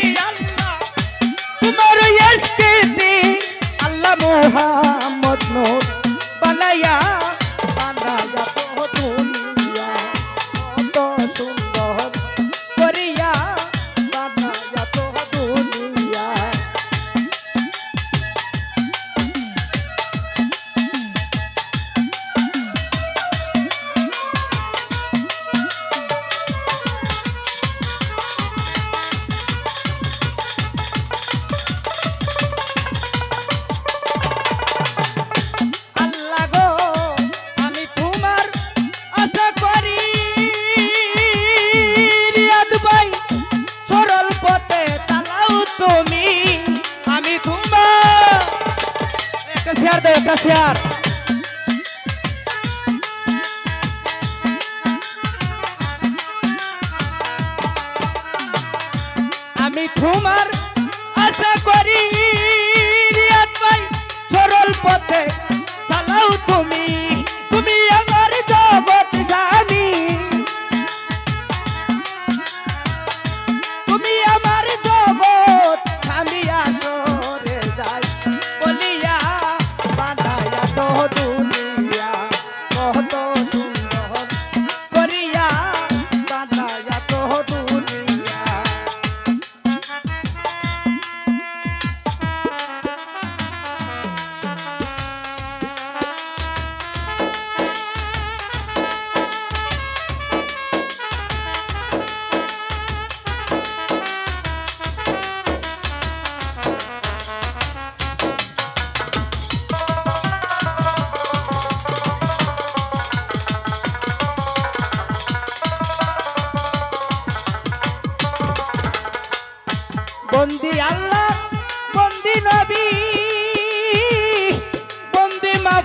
আল্লাহ একটা শেয়ার আমি তোমার আশা করি সরল পথে চালাও তুমি।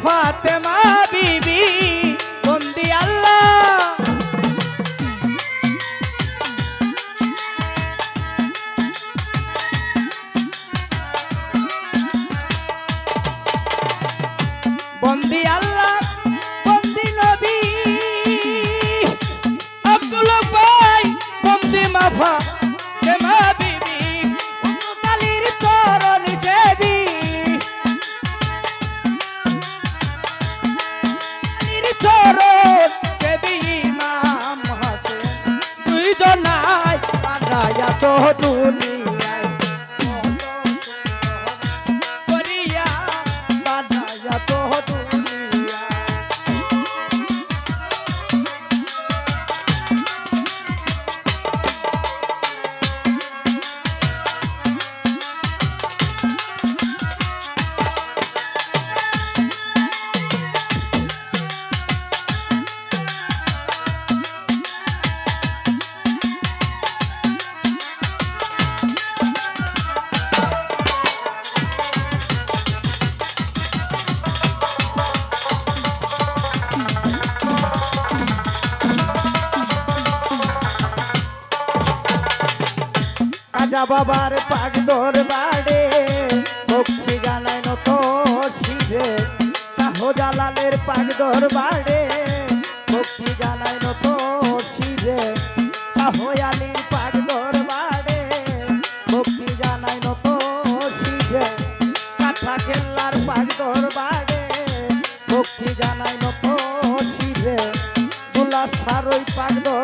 ফাতেমা বাবার পাক দরবারে ভক্তি জানাই নত শিবে শাহজালালের পাক দরবারে ভক্তি জানাই নত শিবে শাহয়ালির পাক দরবারে ভক্তি জানাই নত শিবে কাঠা কেল্লার পাক দরবারে ভক্তি জানাই নত শিবে দুলা সারই পাক দরবারে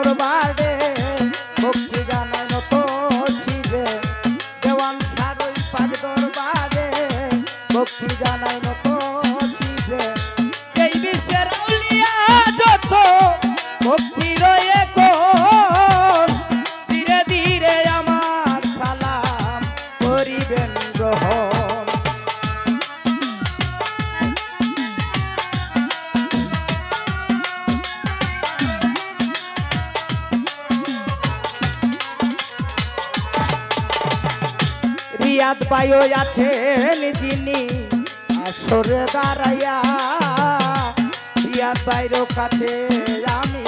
ভক্তি জানাই নত শিবে এই বিশ্বের আউলিয়া যত ভক্তি রয়ে ধীরে ধীরে আমার সালাম করিবেন গ্রহণ। রিয়াদ বায়ো আছেন আসরে দাঁড়াইয়া রিয়াদ বাইর কাছে আমি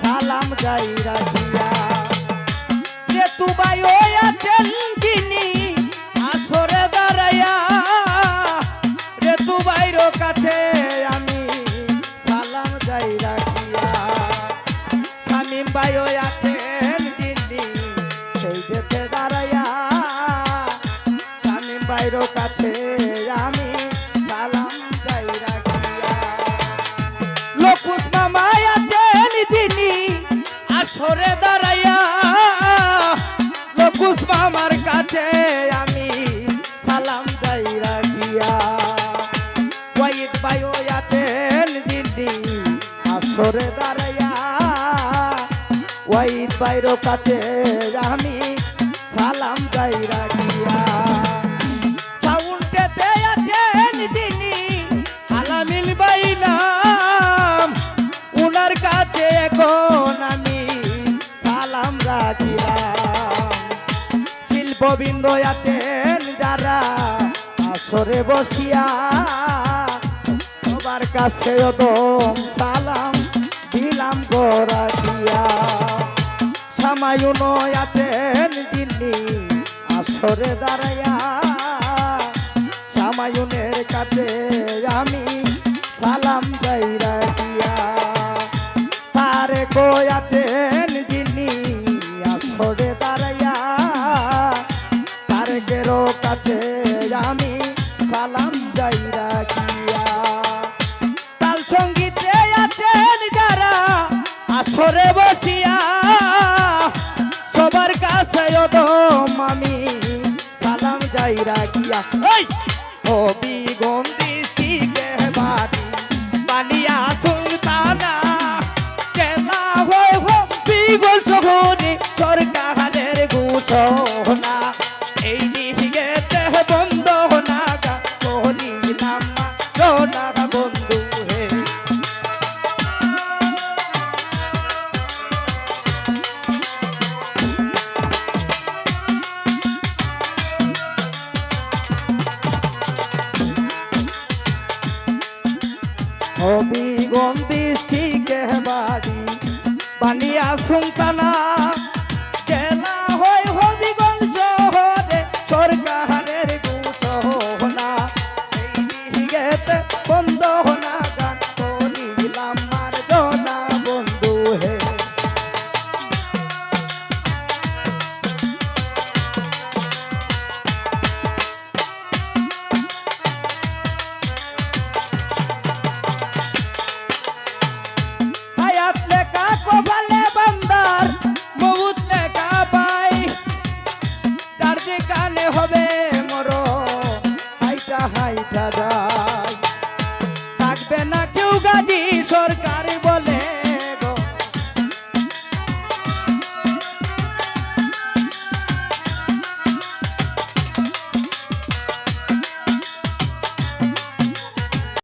সালাম যাই রাখিয়া। যে তু বায়ো আছেন যিনি, আসরে দাঁড়াইয়া রে তু কাছে আমি সালাম যাই রাখিয়া। শামিম বায়ো আছেন যিনি, সেই যেতে দাঁড়াইয়া বাইরো কাছে আমি আসরে দাঁড়াইয়া লোকুস মামার কাছে, আমি সালাম যাই রাখিয়া। ওয়াইদ ও আছেন দিদি আসরে দাঁড়াইয়া। ওয়াইদ বাইরো কাছে, আমি আসরে বসিয়া সবার কাছে সালাম দিলাম করাতিয়া সামায়ু নয় আছেন দিল্লি আসরে দাঁড়াইয়া। সামায়ুনের কাছে আমি সালাম যাই রাখিয়া রাখিয়া তাল সঙ্গীতে আছেন যারা, আসরে বসিয়া। সবার কাছে ওদম আমি সালাম যাই রাখিয়া ওই হে। হবিগন্দি থেকে বাড়ি বানিয়া সুলতানা Gaji.